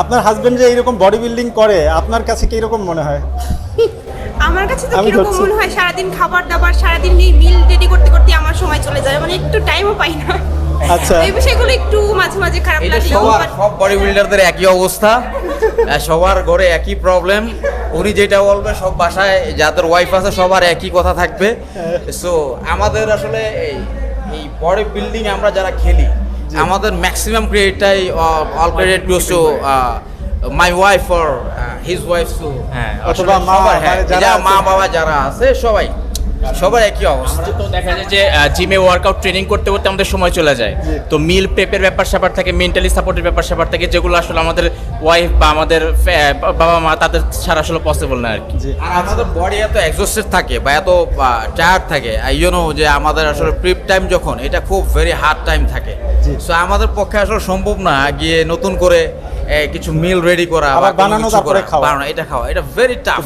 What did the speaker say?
আপনার হাজবেন্ড যে এরকম বডি বিল্ডিং করে আপনার কাছে কি এরকম মনে হয়? আমার কাছে তো আমি কীরকম ধরছি। মনে হয় সারাদিন খাবার দাবার সারাদিন এই মিল রেডি করতে করতে আমার সময় চলে যায়। মানে একটু টাইমও পাই না। আচ্ছা। এই বিষয়গুলো একটু মাঝে মাঝে খারাপ এটা লাগে। সবার সব বডি বিল্ডারদের একই অবস্থা। আহ, সবার ঘরে একই প্রবলেম উনি যেটা বলবে সব বাসায় যাদের ওয়াইফ আছে সবার একই কথা থাকবে। সো আমাদের আসলে এই এই বডি বিল্ডিং আমরা যারা খেলি আমাদের maximum ক্রেডিটটাই all credit goes to my wife or his wife too হ্যাঁ, অথবা মা, হ্যাঁ যা মা বাবা যারা আছে সবাই। সবার একই অবস্থা। তো দেখা যায় যে জিমে ওয়ার্কআউট ট্রেনিং করতে করতে আমাদের সময় চলে যায়। তো মিল প্রেপের ব্যাপার স্যাপার থাকে মেন্টালি সাপোর্টের ব্যাপার স্যাপার থাকে যেগুলো আসলে আমাদের ওয়াইফ বা আমাদের বাবা মা তাদের ছাড়া আসলে পসিবল না আর কি। আর আমাদের বডি এত এক্সস্টেড থাকে বা এত টায়ার্ড থাকে ইউ নো যে আমাদের আসলে প্রিপ টাইম যখন এটা খুব ভেরি হার্ড টাইম থাকে। সো আমাদের পক্ষে আসলে সম্ভব না গিয়ে নতুন করে কিছু মিল রেডি করা বা আবার বানানো তারপরে খাওয়া। বানানো এটা খাওয়া এটা ভেরি টাফ